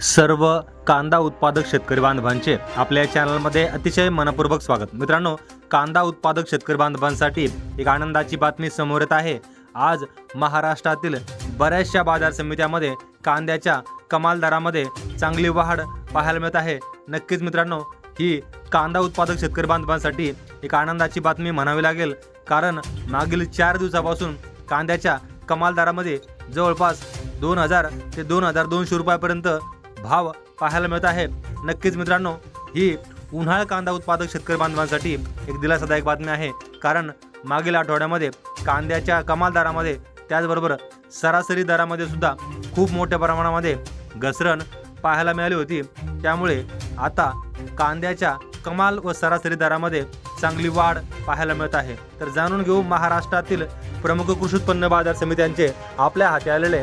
सर्व कांदा उत्पादक शेतकरी बांधवांचे आपल्या या चॅनलमध्ये अतिशय मनपूर्वक स्वागत. मित्रांनो कांदा उत्पादक शेतकरी बांधवांसाठी एक आनंदाची बातमी समोर येत आहे. आज महाराष्ट्रातील बऱ्याचशा बाजार समित्यामध्ये कांद्याच्या कमाल दरामध्ये चांगली वाढ पाहायला मिळत आहे. नक्कीच मित्रांनो ही कांदा उत्पादक शेतकरी बांधवांसाठी एक आनंदाची बातमी म्हणावी लागेल. कारण मागील चार दिवसापासून कांद्याच्या कमाल दरामध्ये जवळपास दोन हजार ते दोन हजार दोनशे रुपयापर्यंत भाव पाहायला मिळत आहे नक्कीच मित्रांनो ही उन्हाळ कांदा उत्पादक शेतकरी बांधवांसाठी एक दिलासादायक बातमी आहे. कारण मागील आठवड्यामध्ये कांद्याच्या कमाल दरामध्ये त्याचबरोबर सरासरी दरामध्ये सुद्धा खूप मोठ्या प्रमाणामध्ये घसरण पाहायला मिळाली होती. त्यामुळे आता कांद्याच्या कमाल व सरासरी दरामध्ये चांगली वाढ पाहायला मिळत आहे. तर जाणून घेऊ महाराष्ट्रातील प्रमुख कृषी उत्पन्न बाजार समित्यांचे आपल्या हाती आलेले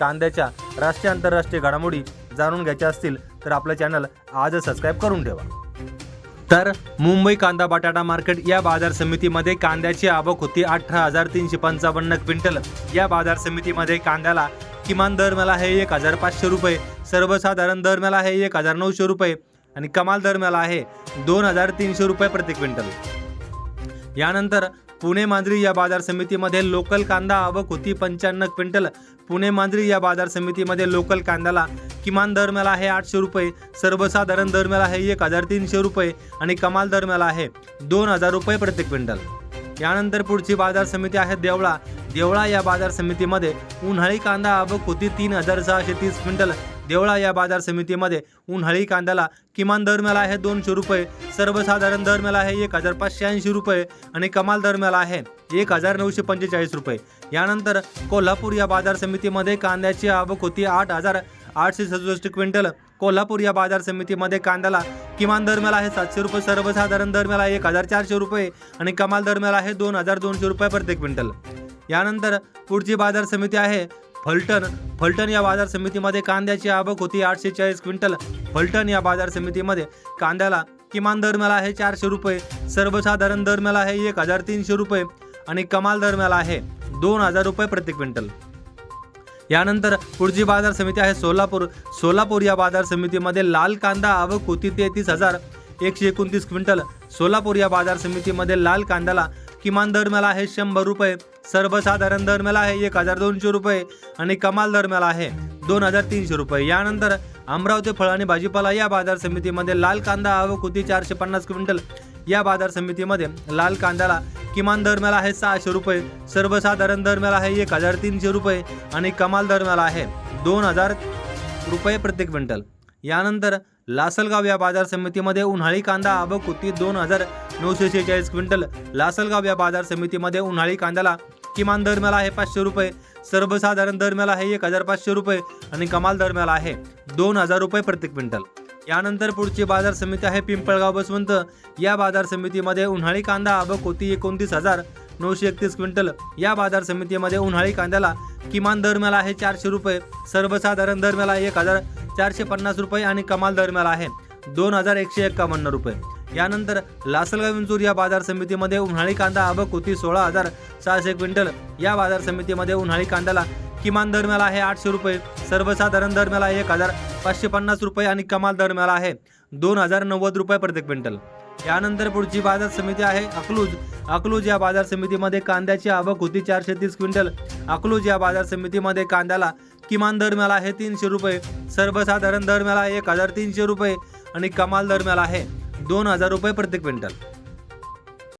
कांद्याच्या राष्ट्रीय आंतरराष्ट्रीय घडामोडी जाणून घ्यायच्या असतील तर आपलं चॅनल आजच सबस्क्राईब करून ठेवा. तर मुंबई कांदा बटाटा मार्केट या बाजार समितीमध्ये कांद्याची आवक होती अठरा हजार तीनशे पंचावन्न क्विंटल. या बाजार समितीमध्ये कांद्याला किमान दरम्याला आहे एक हजार पाचशे रुपये सर्वसाधारण दरम्याला आहे एक हजार नऊशे रुपये आणि कमाल दरम्याला आहे दोन हजार तीनशे रुपये प्रति क्विंटल. यानंतर पुणे मांजरी या बाजार समितीमध्ये लोकल कांदा आवक होती पंच्याण्णव क्विंटल. पुणे मांजरी या बाजार समितीमध्ये लोकल कांद्याला किमान दरम्याला आहे आठशे रुपये सर्वसाधारण दरम्याला आहे एक हजार तीनशे रुपये आणि कमाल दरम्याला आहे दोन हजार रुपये प्रति क्विंटल. यानंतर पुढची बाजार समिती आहे देवळा. देवळा या बाजार समितीमध्ये उन्हाळी कांदा आवक होती तीन हजार सहाशे तीस क्विंटल. देवळा या बाजार समितीमध्ये उन्हाळी कांद्याला किमान दरम्याला आहे दोनशे रुपये सर्वसाधारण दरम्याला आहे एक हजार पाचशे ऐंशी रुपये आणि कमाल दरम्याला आहे एक हजार नऊशे पंचेचाळीस रुपये. यानंतर कोल्हापूर या बाजार समितीमध्ये कांद्याची आवक होती आठ हजार आठशे सदुसष्ट क्विंटल. कोल्हापूर या बाजार समितीमध्ये कांद्याला किमान दरम्याला आहे सातशे रुपये सर्वसाधारण दरम्याला एक हजार चारशे रुपये आणि कमाल दरम्याला आहे दोन हजार दोनशे रुपये प्रति क्विंटल. यानंतर पुढची बाजार समिती आहे फलटण फलटण या बाजार समितीमध्ये कांद्याची आवक होती. आठशे चाळीस क्विंटल फलटण या बाजार समितीमध्ये कांद्याला किमान दरम्याला आहे चारशे रुपये. सर्वसाधारण दरम्याला आहे एक हजार तीनशे रुपये आणि कमाल दरम्याला आहे दोन हजार रुपये प्रति क्विंटल. यानंतर पुढची बाजार समिती आहे सोलापूर. सोलापूर या बाजार समितीमध्ये लाल कांदा आवक होती तेहतीस हजार एकशे एकोणतीस क्विंटल. सोलापूर या बाजार समितीमध्ये लाल कांद्याला किमान दरम्याला आहे शंभर रुपये सर्वसाधारण दरम्याला आहे एक हजार दोनशे रुपये आणि कमाल दरम्याला आहे दोन हजार तीनशे रुपये. यानंतर अमरावती फळ आणि भाजीपाला या बाजार समितीमध्ये लाल कांदा आवक होती चारशे पन्नास क्विंटल. या बाजार समितीमध्ये लाल कांद्याला किमान दरम्याला आहे सहाशे रुपये सर्वसाधारण दरम्याला आहे एक हजार तीनशे रुपये आणि कमाल दरम्याला आहे दोन हजार रुपये प्रति क्विंटल. यानंतर लासलगाव या बाजार समितीमध्ये उन्हाळी कांदा आवक होती. दोन हजार नऊशे शेहेचाळीस क्विंटल. लासलगाव या बाजार समितीमध्ये उन्हाळी कांद्याला किमान दरम्याला आहे पाचशे रुपये. सर्वसाधारण दरम्याला आहे एक हजार पाचशे रुपये आणि कमाल दरम्याला आहे दोन हजार रुपये प्रति क्विंटल. यानंतर पुढची बाजार समिती आहे पिंपळगाव बसवंत. या बाजार समितीमध्ये उन्हाळी कांदा आवक होती एकोणतीस हजार नऊशे एकतीस क्विंटल. या बाजार समितीमध्ये उन्हाळी कांद्याला किमान दरम्याला आहे चारशे रुपये. सर्वसाधारण दरम्याला एक हजार चारशे पन्नास रुपये आणि कमाल दरम्यान आहे. दोन हजार एकशे एक्कावन्न रुपये. यानंतर लासलगाव विंचूर या बाजार समितीमध्ये उन्हाळी कांदा अबक होती सोळा हजार सहाशे क्विंटल. या बाजार समितीमध्ये उन्हाळी कांद्याला किमान दरम्याला आहे आठशे रुपये. सर्वसाधारण दरम्याला एक हजार पाचशे पन्नास रुपये आणि कमाल दरम्याला आहे दोन हजार नव्वद रुपये प्रति क्विंटल. यानंतर पुढची बाजार समिती आहे अकलूज. अकलूज या बाजार समितीमध्ये कांद्याची आवक होती चारशे तीस क्विंटल. अकलूज या बाजार समितीमध्ये कांद्याला किमान दरम्याला आहे तीनशे रुपये. सर्वसाधारण दरम्याला एक हजार तीनशे रुपये आणि कमाल दरम्याला आहे दोन हजार रुपये प्रति क्विंटल.